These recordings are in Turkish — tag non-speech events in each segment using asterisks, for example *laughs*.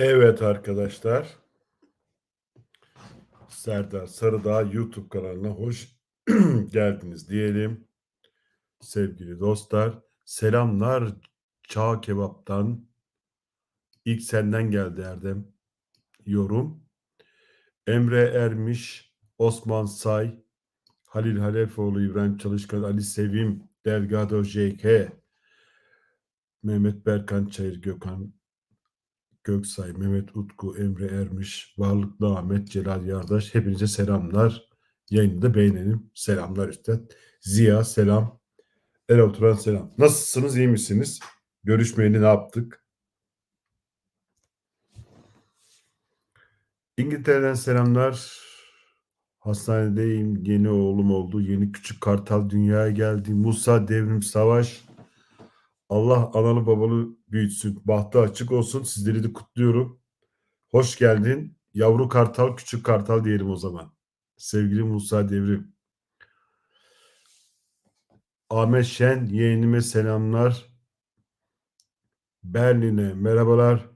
Evet arkadaşlar. Serdar Sarıdağ YouTube kanalına hoş *clears throat* geldiniz diyelim. Sevgili dostlar, selamlar Çağ Kebap'tan. İlk senden geldi Erdem. Yorum. Emre Ermiş, Osman Say, Halil Halefoğlu, İbrahim Çalışkan, Ali Sevim, Delgado JK, Mehmet Berkan Çayır Gökhan, Göksay, Mehmet Utku, Emre Ermiş, Varlıklı Ahmet, Celal Yardaş. Hepinize selamlar. Yayını da beğenelim. Selamlar üstad. Ziya selam. El oturan selam. Nasılsınız? iyi misiniz? Görüşmeyeli ne yaptık? İngiltere'den selamlar. Hastanedeyim. Yeni oğlum oldu. Yeni küçük kartal dünyaya geldi. Musa Devrim Savaş. Allah analı babalı büyütsün. Bahtı açık olsun. Sizleri de kutluyorum. Hoş geldin. Yavru kartal, küçük kartal diyelim o zaman. Sevgili Musa Devrim. Ahmet Şen yeğenime selamlar. Berlin'e merhabalar.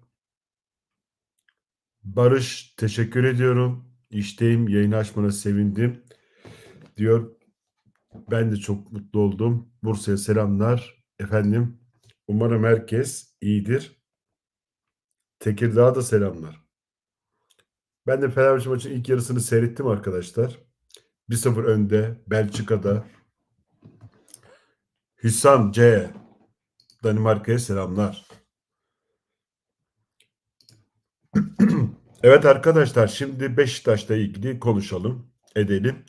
Barış teşekkür ediyorum. İşteyim yayını açmana sevindim. Diyor. Ben de çok mutlu oldum. Bursa'ya selamlar. Efendim umarım herkes iyidir. Tekirdağ'a da selamlar. Ben de Fenerbahçe maçının ilk yarısını seyrettim arkadaşlar. 1-0 önde Belçika'da. Hüsam C. Danimarka'ya selamlar. *clears throat* evet arkadaşlar şimdi Beşiktaş'la ilgili konuşalım, edelim.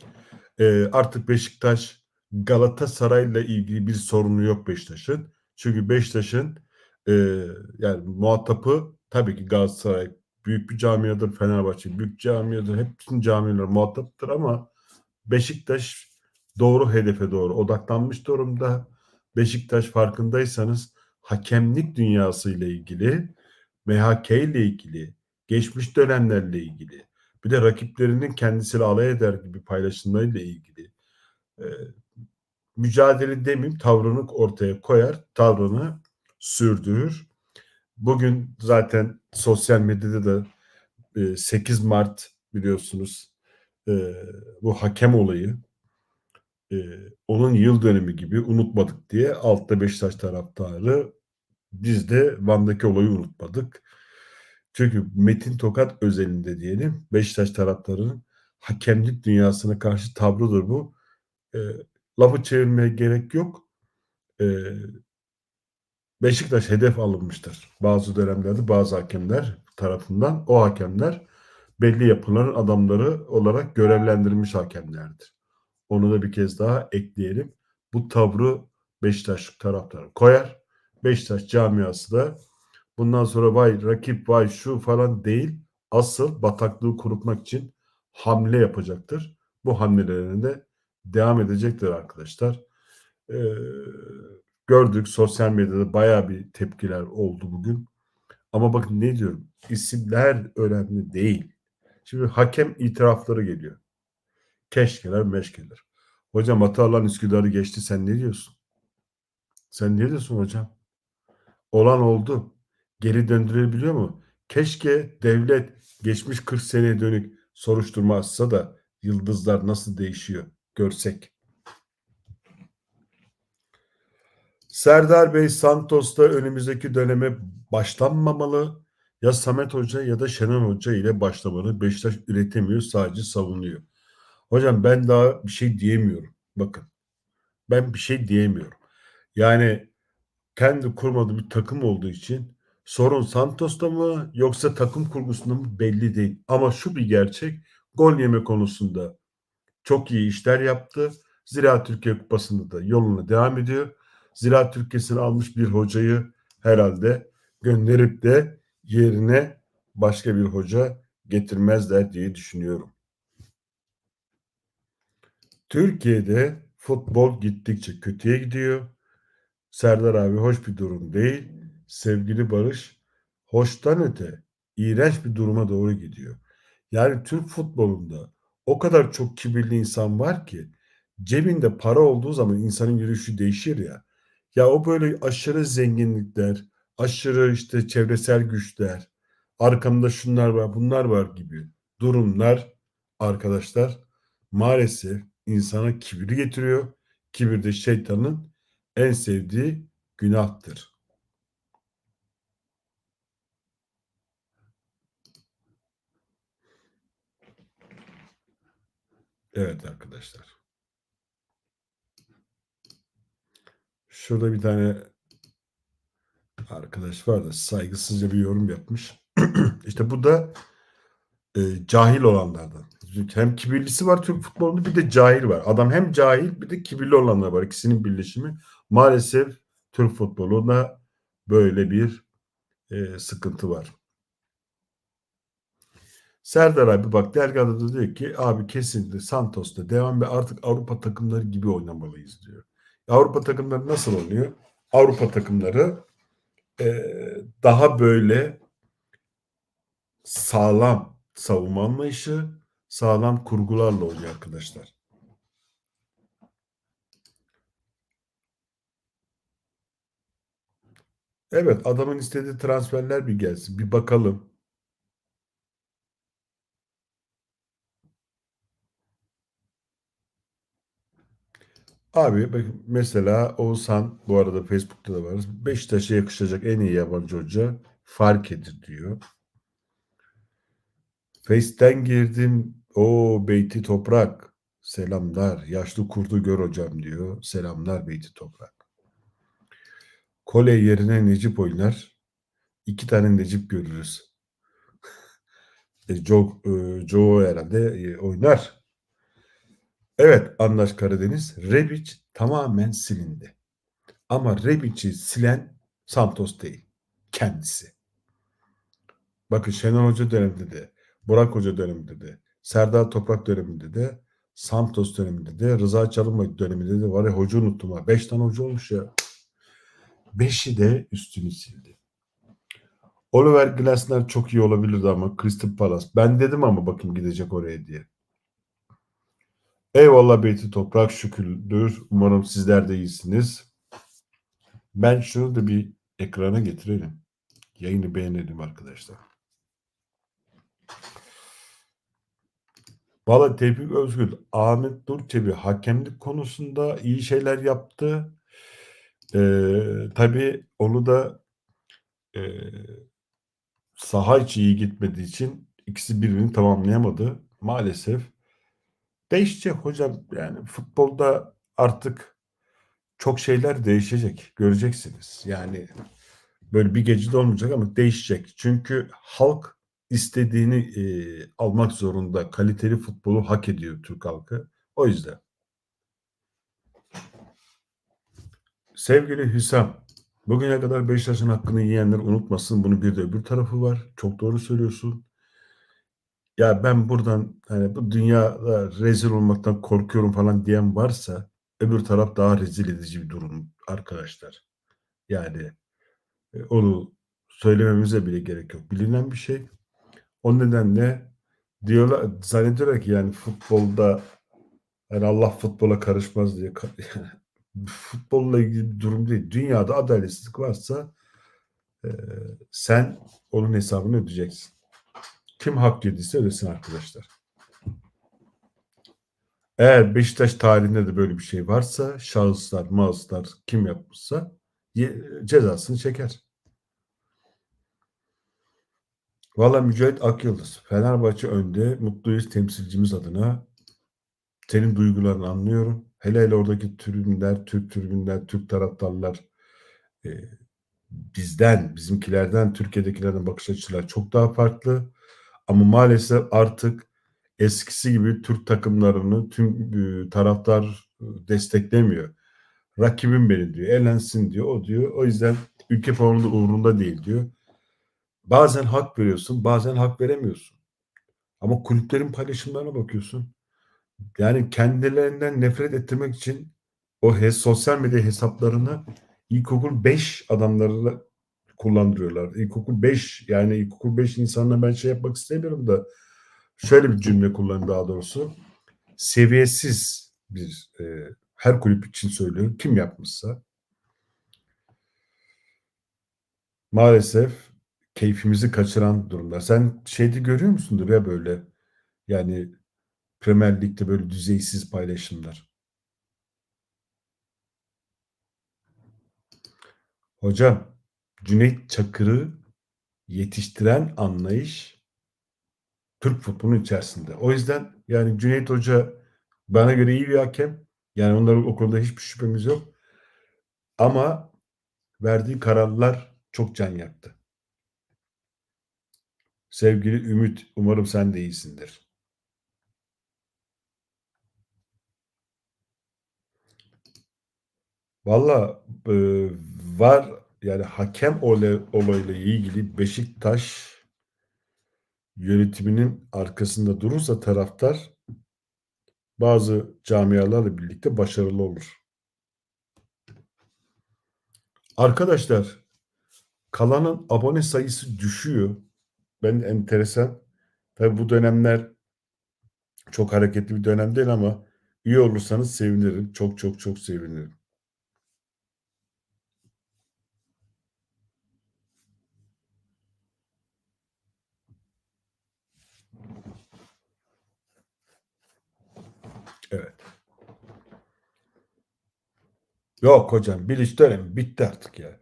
Ee, artık Beşiktaş Galatasaray'la ilgili bir sorunu yok Beşiktaş'ın. Çünkü Beşiktaş'ın e, yani muhatapı tabii ki Galatasaray büyük bir camiadır, Fenerbahçe büyük camiadır, hepsinin camialar muhataptır ama Beşiktaş doğru hedefe doğru odaklanmış durumda. Beşiktaş farkındaysanız hakemlik dünyası ile ilgili, MHK ile ilgili, geçmiş dönemlerle ilgili, bir de rakiplerinin kendisiyle alay eder gibi paylaşımlarıyla ilgili e, mücadele demeyeyim tavrını ortaya koyar, tavrını sürdürür. Bugün zaten sosyal medyada da e, 8 Mart biliyorsunuz e, bu hakem olayı e, onun yıl dönümü gibi unutmadık diye altta Beşiktaş taraftarı biz de Van'daki olayı unutmadık. Çünkü Metin Tokat özelinde diyelim Beşiktaş taraftarının hakemlik dünyasına karşı tavrıdır bu. Lafı çevirmeye gerek yok. E, Beşiktaş hedef alınmıştır. Bazı dönemlerde bazı hakemler tarafından o hakemler belli yapıların adamları olarak görevlendirilmiş hakemlerdir. Onu da bir kez daha ekleyelim. Bu tavrı Beşiktaş taraftarı koyar. Beşiktaş camiası da bundan sonra vay rakip vay şu falan değil. Asıl bataklığı kurutmak için hamle yapacaktır. Bu hamlelerine de devam edecektir arkadaşlar. Ee, gördük sosyal medyada baya bir tepkiler oldu bugün. Ama bakın ne diyorum isimler önemli değil. Şimdi hakem itirafları geliyor. Keşkeler meşkeler. Hocam Atalan Üsküdar'ı geçti sen ne diyorsun? Sen ne diyorsun hocam? Olan oldu. Geri döndürebiliyor mu? Keşke devlet geçmiş 40 seneye dönük soruşturma açsa da yıldızlar nasıl değişiyor görsek. Serdar Bey Santos'ta önümüzdeki döneme başlanmamalı. Ya Samet Hoca ya da Şener Hoca ile başlamalı. Beşiktaş üretemiyor sadece savunuyor. Hocam ben daha bir şey diyemiyorum. Bakın ben bir şey diyemiyorum. Yani kendi kurmadığı bir takım olduğu için sorun Santos'ta mı yoksa takım kurgusunda mı belli değil. Ama şu bir gerçek gol yeme konusunda çok iyi işler yaptı. Zira Türkiye Kupası'nda da yoluna devam ediyor. Zira Türkiye'sini almış bir hocayı herhalde gönderip de yerine başka bir hoca getirmezler diye düşünüyorum. Türkiye'de futbol gittikçe kötüye gidiyor. Serdar abi hoş bir durum değil. Sevgili Barış hoştan öte iğrenç bir duruma doğru gidiyor. Yani Türk futbolunda o kadar çok kibirli insan var ki cebinde para olduğu zaman insanın yürüyüşü değişir ya. Ya o böyle aşırı zenginlikler, aşırı işte çevresel güçler, arkamda şunlar var, bunlar var gibi durumlar arkadaşlar maalesef insana kibri getiriyor. Kibir de şeytanın en sevdiği günahtır. Evet arkadaşlar. Şurada bir tane arkadaş var da saygısızca bir yorum yapmış. *clears throat* işte bu da e, cahil olanlardan. Hem kibirlisi var Türk futbolunda bir de cahil var. Adam hem cahil bir de kibirli olanlar var. İkisinin birleşimi. Maalesef Türk futbolunda böyle bir e, sıkıntı var. Serdar abi bak Delgado da diyor ki abi kesinlikle Santos'ta devam ve artık Avrupa takımları gibi oynamalıyız diyor. Avrupa takımları nasıl oluyor? Avrupa takımları e, daha böyle sağlam savunma anlayışı, sağlam kurgularla oynuyor arkadaşlar. Evet adamın istediği transferler bir gelsin. Bir bakalım. Abi mesela Oğuzhan bu arada Facebook'ta da var. Beşiktaş'a yakışacak en iyi yabancı hoca fark edir diyor. Face'ten girdim. O Beyti Toprak. Selamlar. Yaşlı kurdu gör hocam diyor. Selamlar Beyti Toprak. Kole yerine Necip oynar. İki tane Necip görürüz. *laughs* e, Joe, e, Joe herhalde e, oynar. Evet Anlaş Karadeniz. Rebic tamamen silindi. Ama Rebic'i silen Santos değil. Kendisi. Bakın Şenol Hoca döneminde de, Burak Hoca döneminde de, Serdar Toprak döneminde de, Santos döneminde de, Rıza Çalınbay döneminde de var ya hoca unuttum ha. Beş tane hoca olmuş ya. Beşi de üstünü sildi. Oliver Glasner çok iyi olabilirdi ama Crystal Palace. Ben dedim ama bakın gidecek oraya diye. Eyvallah Beyti Toprak şükürdür. Umarım sizler de iyisiniz. Ben şunu da bir ekrana getirelim. Yayını beğenelim arkadaşlar. Valla Tevfik Özgül, Ahmet Durçebi hakemlik konusunda iyi şeyler yaptı. Ee, tabii onu da e, saha içi iyi gitmediği için ikisi birbirini tamamlayamadı. Maalesef değişecek hocam. Yani futbolda artık çok şeyler değişecek. Göreceksiniz. Yani böyle bir gecede olmayacak ama değişecek. Çünkü halk istediğini e, almak zorunda. Kaliteli futbolu hak ediyor Türk halkı. O yüzden. Sevgili Hüsam, bugüne kadar Beşiktaş'ın hakkını yiyenler unutmasın. Bunun bir de öbür tarafı var. Çok doğru söylüyorsun. Ya ben buradan hani bu dünyada rezil olmaktan korkuyorum falan diyen varsa öbür taraf daha rezil edici bir durum arkadaşlar. Yani e, onu söylememize bile gerek yok. Bilinen bir şey. O nedenle diyorlar zannediyorlar ki yani futbolda yani Allah futbola karışmaz diye *laughs* futbolla ilgili bir durum değil. Dünyada adaletsizlik varsa e, sen onun hesabını ödeyeceksin. Kim hak yediyse ödesin arkadaşlar. Eğer Beşiktaş tarihinde de böyle bir şey varsa şahıslar, mağızlar kim yapmışsa cezasını çeker. Valla Mücahit Akyıldız. Fenerbahçe önde. Mutluyuz temsilcimiz adına. Senin duygularını anlıyorum. Hele hele oradaki tribünler, Türk tribünler, Türk taraftarlar e, bizden, bizimkilerden, Türkiye'dekilerden bakış açıları çok daha farklı. Ama maalesef artık eskisi gibi Türk takımlarını tüm e, taraftar e, desteklemiyor. Rakibim beni diyor, elensin diyor, o diyor. O yüzden ülke puanında uğrunda değil diyor. Bazen hak veriyorsun, bazen hak veremiyorsun. Ama kulüplerin paylaşımlarına bakıyorsun. Yani kendilerinden nefret ettirmek için o he, sosyal medya hesaplarını ilkokul 5 adamlarla kullandırıyorlar. İlkokul 5 yani ilkokul 5 insanla ben şey yapmak istemiyorum da şöyle bir cümle kullanayım daha doğrusu. Seviyesiz bir e, her kulüp için söylüyorum. Kim yapmışsa maalesef keyfimizi kaçıran durumlar. Sen şeyde görüyor musundur ya böyle yani Premier Lig'de böyle düzeysiz paylaşımlar. Hocam Cüneyt Çakır'ı yetiştiren anlayış Türk futbolunun içerisinde. O yüzden yani Cüneyt Hoca bana göre iyi bir hakem. Yani onların o konuda hiçbir şüphemiz yok. Ama verdiği kararlar çok can yaktı. Sevgili Ümit, umarım sen de iyisindir. Valla e, var yani hakem olay, olayla ilgili Beşiktaş yönetiminin arkasında durursa taraftar bazı camialarla birlikte başarılı olur. Arkadaşlar kalanın abone sayısı düşüyor. Ben enteresan. Tabi bu dönemler çok hareketli bir dönem değil ama iyi olursanız sevinirim. Çok çok çok sevinirim. Evet. Yok hocam Bilic dönemi bitti artık ya.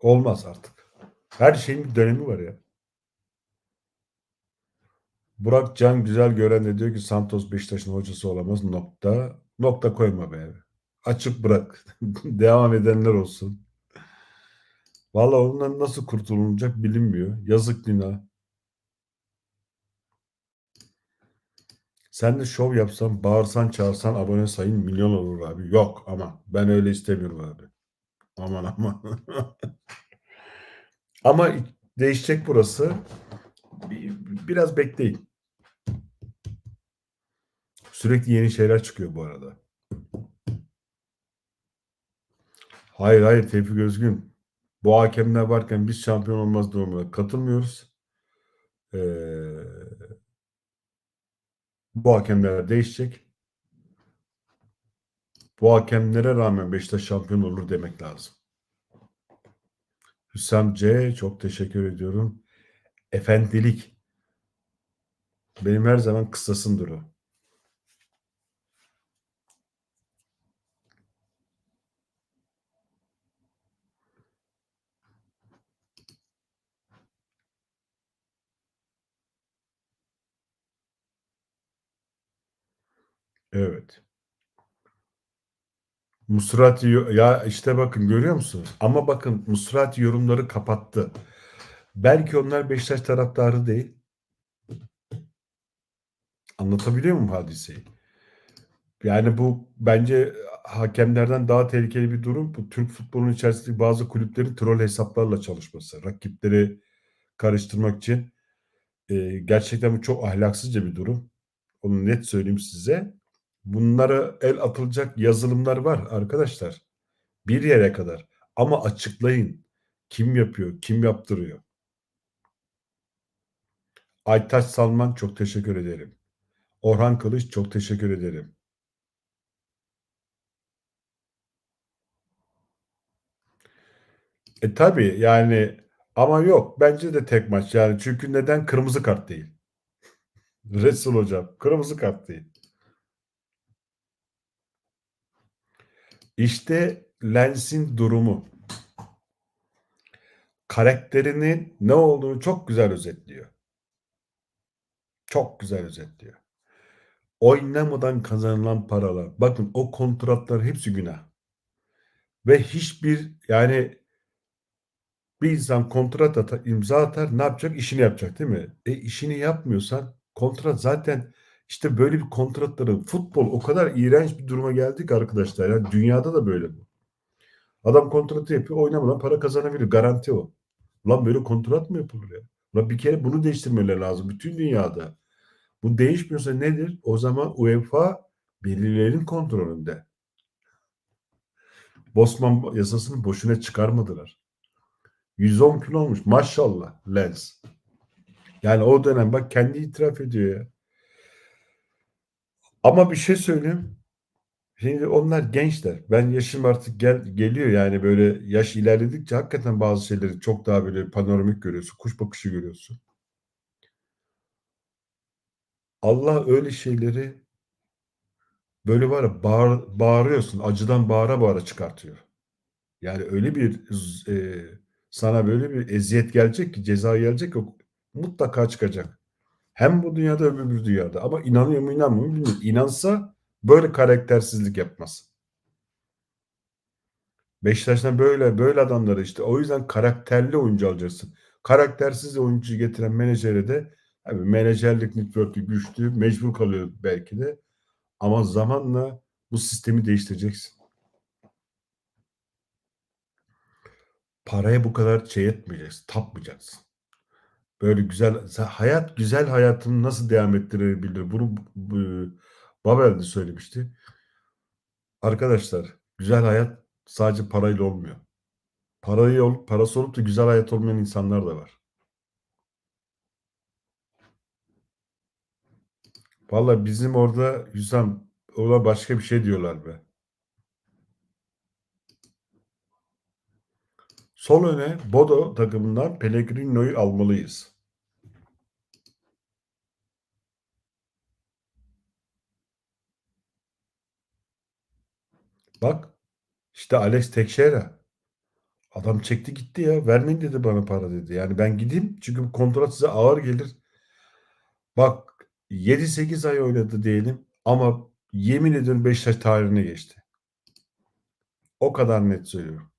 Olmaz artık. Her şeyin bir dönemi var ya. Burak Can Güzel Gören de diyor ki Santos Beşiktaş'ın hocası olamaz. Nokta. Nokta koyma be. Açık bırak. *laughs* Devam edenler olsun. Valla ondan nasıl kurtulunacak bilinmiyor. Yazık günah. Sen de şov yapsan, bağırsan, çağırsan abone sayın milyon olur abi. Yok ama ben öyle istemiyorum abi. Aman aman. *laughs* ama değişecek burası. Biraz bekleyin. Sürekli yeni şeyler çıkıyor bu arada. Hayır hayır Tevfik Özgün. Bu hakemler varken biz şampiyon olmaz durumuna katılmıyoruz. Ee, bu hakemler değişecek. Bu hakemlere rağmen Beşiktaş şampiyon olur demek lazım. Hüsam C çok teşekkür ediyorum. Efendilik. Benim her zaman kısasımdır o. Evet. Musrati ya işte bakın görüyor musunuz? Ama bakın Musrati yorumları kapattı. Belki onlar Beşiktaş taraftarı değil. Anlatabiliyor muyum hadiseyi? Yani bu bence hakemlerden daha tehlikeli bir durum. Bu Türk futbolunun içerisindeki bazı kulüplerin troll hesaplarla çalışması. Rakipleri karıştırmak için e, gerçekten bu çok ahlaksızca bir durum. Onu net söyleyeyim size. Bunlara el atılacak yazılımlar var arkadaşlar. Bir yere kadar. Ama açıklayın. Kim yapıyor, kim yaptırıyor? Aytaç Salman çok teşekkür ederim. Orhan Kılıç çok teşekkür ederim. E tabi yani ama yok bence de tek maç yani çünkü neden kırmızı kart değil? *laughs* Resul hocam kırmızı kart değil. İşte Lens'in durumu. Karakterinin ne olduğunu çok güzel özetliyor. Çok güzel özetliyor. Oynamadan kazanılan paralar. Bakın o kontratlar hepsi günah. Ve hiçbir yani bir insan kontrat atar, imza atar ne yapacak? İşini yapacak değil mi? E işini yapmıyorsan kontrat zaten işte böyle bir kontratları futbol o kadar iğrenç bir duruma geldik arkadaşlar. Yani dünyada da böyle bu. Adam kontratı yapıyor oynamadan para kazanabilir. Garanti o. Lan böyle kontrat mı yapılır ya? Lan bir kere bunu değiştirmeleri lazım. Bütün dünyada. Bu değişmiyorsa nedir? O zaman UEFA belirlerin kontrolünde. Bosman yasasını boşuna çıkarmadılar. 110 kilo olmuş maşallah Lens. Yani o dönem bak kendi itiraf ediyor ya. Ama bir şey söyleyeyim. Şimdi onlar gençler. Ben yaşım artık gel geliyor yani böyle yaş ilerledikçe hakikaten bazı şeyleri çok daha böyle panoramik görüyorsun. Kuş bakışı görüyorsun. Allah öyle şeyleri böyle var ya bağır bağırıyorsun. Acıdan bağıra bağıra çıkartıyor. Yani öyle bir eee, sana böyle bir eziyet gelecek ki, ceza gelecek ki mutlaka çıkacak. Hem bu dünyada öbür dünyada ama inanıyor mu inanmıyor mu bilmiyorum. İnansa böyle karaktersizlik yapmaz. Beşiktaş'tan böyle böyle adamları işte o yüzden karakterli oyuncu alacaksın. Karaktersiz oyuncu getiren menajere de abi menajerlik network'ü güçlü, mecbur kalıyor belki de ama zamanla bu sistemi değiştireceksin. Paraya bu kadar şey etmeyeceksin, tapmayacaksın. Böyle güzel hayat güzel hayatını nasıl devam ettirebilir? Bunu bu Babel de söylemişti. Arkadaşlar, güzel hayat sadece parayla olmuyor. Parayı olup parası olup da güzel hayat olmayan insanlar da var. Valla bizim orada Hüsam, ona başka bir şey diyorlar be. Sol öne Bodo takımından Pellegrino'yu almalıyız. Bak, işte Alex Teixeira. Adam çekti gitti ya. Vermeyin dedi bana para dedi. Yani ben gideyim çünkü kontrat size ağır gelir. Bak 7-8 ay oynadı diyelim ama yemin ediyorum Beşiktaş tarihine geçti. O kadar net söylüyorum.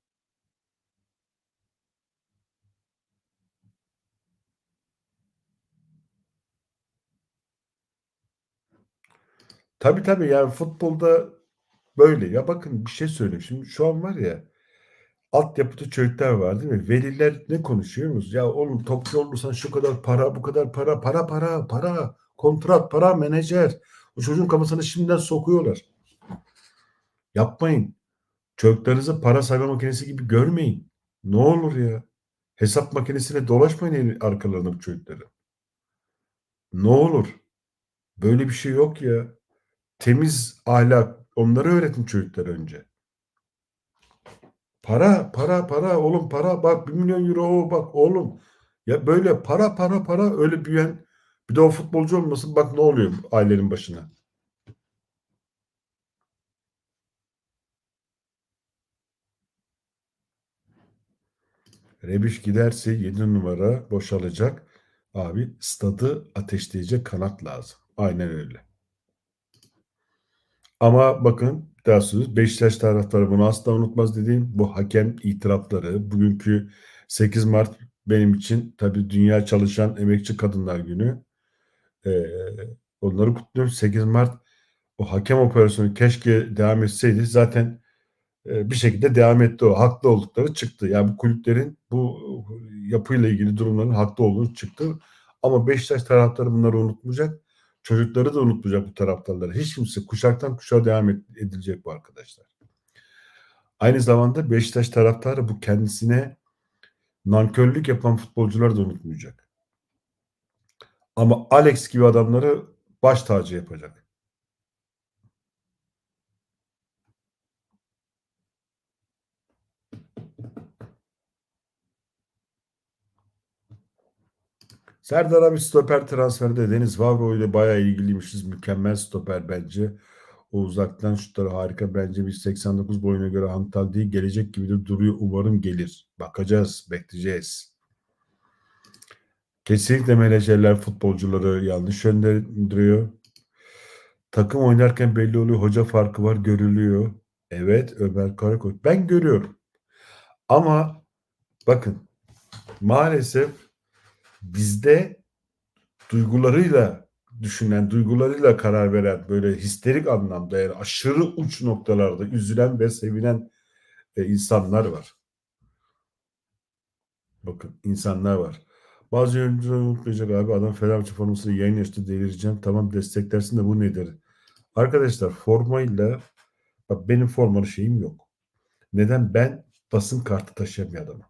Tabii tabii yani futbolda böyle. Ya bakın bir şey söyleyeyim. Şimdi şu an var ya altyapıda çocuklar var değil mi? Veliler ne konuşuyor musunuz? Ya oğlum topçu olursan şu kadar para, bu kadar para, para para, para, kontrat, para, menajer. O çocuğun kafasına şimdiden sokuyorlar. Yapmayın. Çocuklarınızı para sayma makinesi gibi görmeyin. Ne olur ya. Hesap makinesiyle dolaşmayın arkalarında bu çocukları. Ne olur. Böyle bir şey yok ya. Temiz ahlak. Onları öğretin çocuklara önce. Para, para, para. Oğlum para. Bak 1 milyon euro bak oğlum. Ya böyle para, para, para öyle büyüyen bir de o futbolcu olmasın. Bak ne oluyor ailenin başına. Rebiş giderse 7 numara boşalacak. Abi stadı ateşleyecek kanat lazım. Aynen öyle. Ama bakın söylüyoruz. Beşiktaş taraftarı bunu asla unutmaz dediğim bu hakem itirafları. Bugünkü 8 Mart benim için tabii Dünya Çalışan Emekçi Kadınlar Günü. Ee, onları kutluyorum. 8 Mart o hakem operasyonu keşke devam etseydi. Zaten e, bir şekilde devam etti o. Haklı oldukları çıktı. Yani bu kulüplerin bu yapıyla ilgili durumların haklı olduğunu çıktı. Ama Beşiktaş taraftarı bunları unutmayacak. Çocukları da unutmayacak bu taraftarları. Hiç kimse kuşaktan kuşağa devam edilecek bu arkadaşlar. Aynı zamanda Beşiktaş taraftarı bu kendisine nankörlük yapan futbolcular da unutmayacak. Ama Alex gibi adamları baş tacı yapacak. Serdar abi stoper transferde Deniz Vavro ile bayağı ilgiliymişiz. Mükemmel stoper bence. O uzaktan şutları harika. Bence bir 89 boyuna göre hantal değil. Gelecek gibi de duruyor. Umarım gelir. Bakacağız. Bekleyeceğiz. Kesinlikle menajerler futbolcuları yanlış yönlendiriyor. Takım oynarken belli oluyor. Hoca farkı var. Görülüyor. Evet Ömer Karakoç. Ben görüyorum. Ama bakın maalesef bizde duygularıyla düşünen, duygularıyla karar veren böyle histerik anlamda yani aşırı uç noktalarda üzülen ve sevinen e, insanlar var. Bakın insanlar var. Bazı yöneticiler unutmayacak abi adam Fenerbahçe formasını yayın açtı delireceğim. Tamam desteklersin de bu nedir? Arkadaşlar formayla bak benim formalı şeyim yok. Neden? Ben basın kartı taşıyan bir adamım.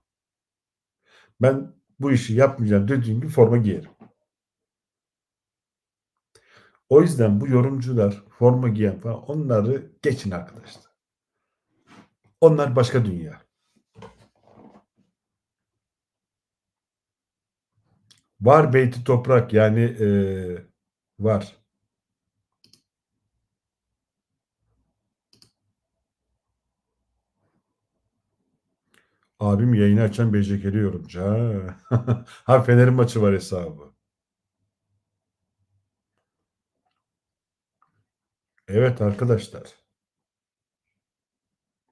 Ben bu işi yapmayacağım dediğim gibi forma giyerim. O yüzden bu yorumcular, forma giyen falan onları geçin arkadaşlar. Onlar başka dünya. Var beyti toprak yani eee, var. Abim yayını açan becekeli yorumcu. Ha. *laughs* ha Fener'in maçı var hesabı. Evet arkadaşlar.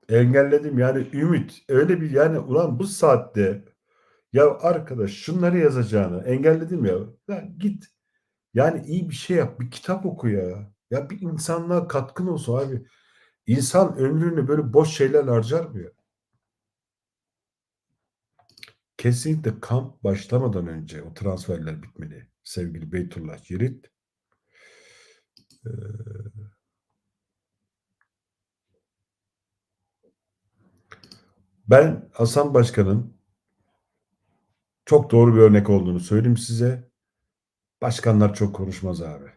Engelledim yani ümit. Öyle bir yani ulan bu saatte ya arkadaş şunları yazacağını engelledim ya. Lan git yani iyi bir şey yap. Bir kitap oku ya. Ya bir insanlığa katkın olsun abi. İnsan ömrünü böyle boş şeyler harcar mı ya? Kesinlikle kamp başlamadan önce o transferler bitmeli. Sevgili Beytullah Cirit. Ee, ben Hasan Başkan'ın çok doğru bir örnek olduğunu söyleyeyim size. Başkanlar çok konuşmaz abi.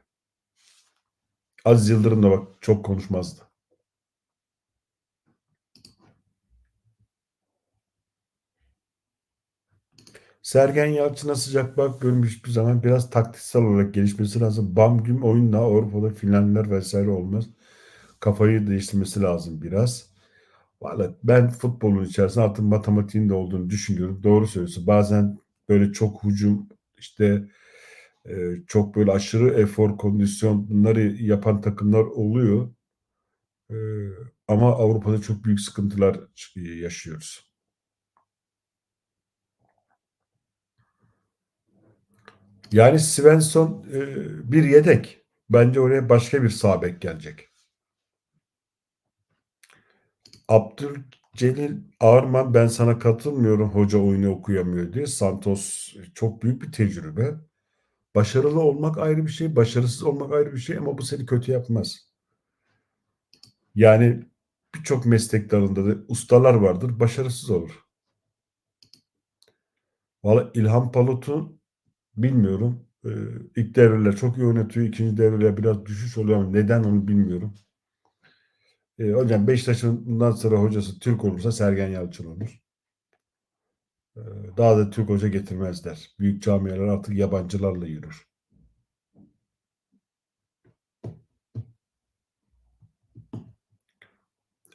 Aziz Yıldırım da bak çok konuşmazdı. Sergen Yalçın'a sıcak bak görmüş bir zaman biraz taktiksel olarak gelişmesi lazım. Bam güm oyunla Avrupa'da Finlandiler vesaire olmaz. Kafayı değiştirmesi lazım biraz. Valla ben futbolun içerisinde artık matematiğin de olduğunu düşünüyorum. Doğru söylüyorsun. Bazen böyle çok hücum işte e, çok böyle aşırı efor, kondisyon bunları yapan takımlar oluyor. E, ama Avrupa'da çok büyük sıkıntılar yaşıyoruz. Yani Svensson e, bir yedek. Bence oraya başka bir sağ gelecek. Abdülcelil Ağırman ben sana katılmıyorum hoca oyunu okuyamıyor diye. Santos çok büyük bir tecrübe. Başarılı olmak ayrı bir şey, başarısız olmak ayrı bir şey ama bu seni kötü yapmaz. Yani birçok meslek dalında da ustalar vardır, başarısız olur. Valla İlhan Palut'u bilmiyorum. Ee, ilk devreler çok iyi oynatıyor. ikinci devreler biraz düşüş oluyor ama neden onu bilmiyorum. Ee, hocam Beşiktaş'ın bundan sonra hocası Türk olursa Sergen Yalçın olur. Ee, daha da Türk hoca getirmezler. Büyük camialar artık yabancılarla yürür.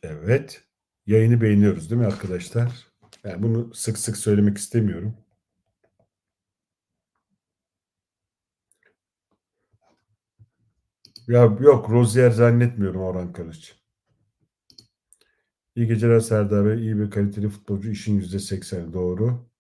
Evet. Yayını beğeniyoruz değil mi arkadaşlar? Yani bunu sık sık söylemek istemiyorum. Ya yok Rozier zannetmiyorum Orhan Kılıç. İyi geceler Serdar Bey. İyi bir kaliteli futbolcu. işin yüzde sekseni doğru.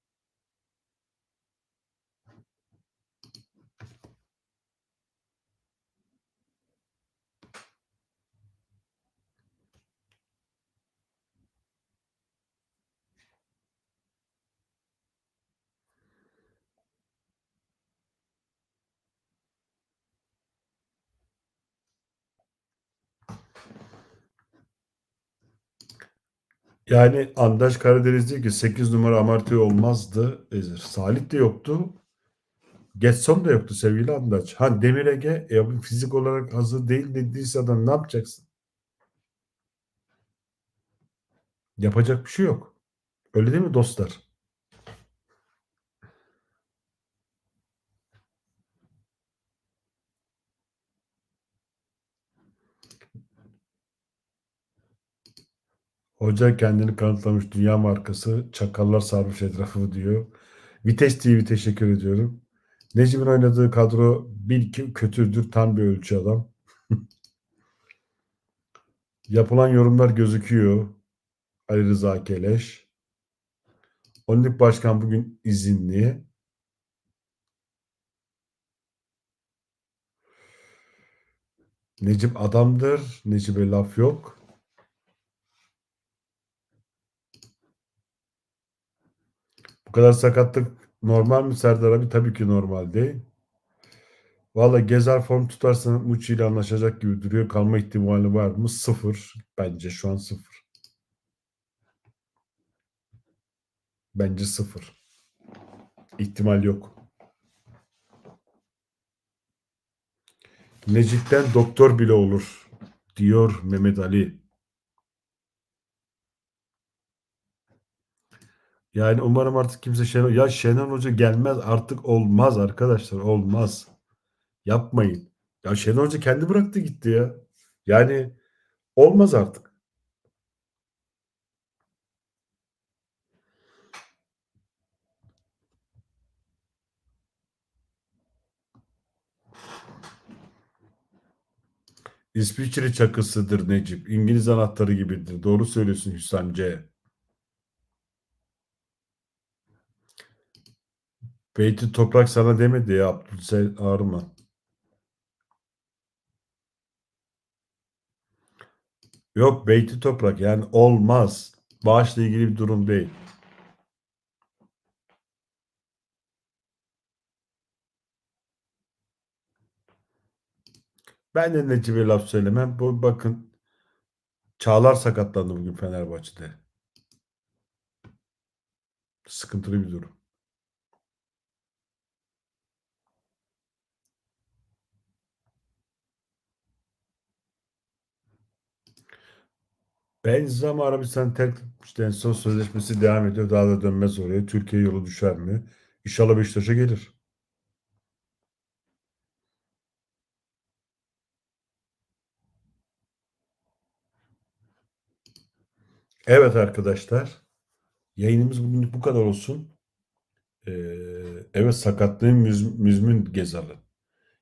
Yani Andaş Karadeniz diyor ki 8 numara Amartya olmazdı. E, Salih de yoktu. Getson da yoktu sevgili Andaç. Ha Demir Ege e, fizik olarak hazır değil dediyse adam ne yapacaksın? Yapacak bir şey yok. Öyle değil mi dostlar? Hoca kendini kanıtlamış dünya markası. Çakallar sarmış etrafı diyor. Vites TV teşekkür ediyorum. Necip'in oynadığı kadro bir iki kötüdür. Tam bir ölçü adam. *laughs* Yapılan yorumlar gözüküyor. Ali Rıza Keleş. Olimpik Başkan bugün izinli. Necip adamdır. Necip'e laf yok. Bu kadar sakatlık normal mi Serdar abi? Tabii ki normal değil. Valla Gezer form tutarsa Muçi ile anlaşacak gibi duruyor. Kalma ihtimali var mı? Sıfır. Bence şu an sıfır. Bence sıfır. İhtimal yok. Necip'ten doktor bile olur diyor Mehmet Ali. Yani umarım artık kimse Şenol ya Şenol Hoca gelmez artık olmaz arkadaşlar olmaz. Yapmayın. Ya Şenol Hoca kendi bıraktı gitti ya. Yani olmaz artık. İsviçre çakısıdır Necip. İngiliz anahtarı gibidir. Doğru söylüyorsun Hüsam C. Beyti toprak sana demedi ya Abdülsel Arman. Yok beyti toprak yani olmaz. Bağışla ilgili bir durum değil. Ben de Necip'e laf söylemem. Bu bakın Çağlar sakatlandı bugün Fenerbahçe'de. Sıkıntılı bir durum. Benzema Arabistan terk son sözleşmesi devam ediyor. Daha da dönmez oraya. Türkiye yolu düşer mi? İnşallah Beşiktaş'a gelir. Evet arkadaşlar. Yayınımız bugün bu kadar olsun. Ee, evet sakatlığın müz, müzmin gezalı.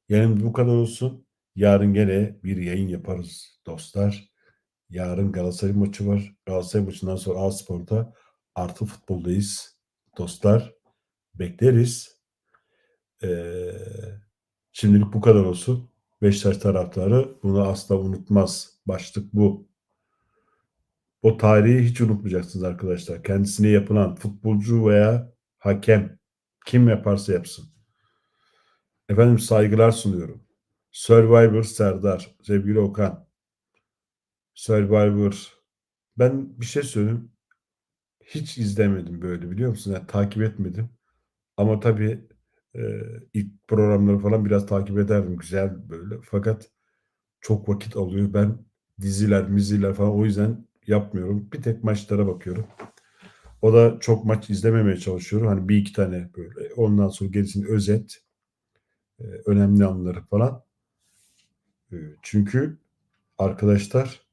Yayınımız bu kadar olsun. Yarın gene bir yayın yaparız dostlar. Yarın Galatasaray maçı var. Galatasaray maçından sonra A Spor'da artı futboldayız. Dostlar bekleriz. Ee, şimdilik bu kadar olsun. Beşiktaş taraftarı bunu asla unutmaz. Başlık bu. O tarihi hiç unutmayacaksınız arkadaşlar. Kendisine yapılan futbolcu veya hakem kim yaparsa yapsın. Efendim saygılar sunuyorum. Survivor Serdar, sevgili Okan. Survivor. Ben bir şey söyleyeyim. Hiç izlemedim böyle biliyor musun? Yani takip etmedim. Ama tabii e, ilk programları falan biraz takip ederdim. Güzel böyle. Fakat çok vakit alıyor. Ben diziler, miziler falan o yüzden yapmıyorum. Bir tek maçlara bakıyorum. O da çok maç izlememeye çalışıyorum. Hani bir iki tane böyle. Ondan sonra gerisini özet. önemli anları falan. Çünkü arkadaşlar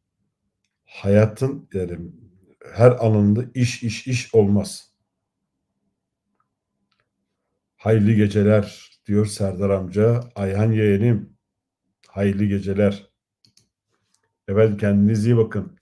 hayatın yani her alanında iş iş iş olmaz. Hayırlı geceler diyor Serdar amca. Ayhan yeğenim. Hayırlı geceler. Efendim kendinize iyi bakın.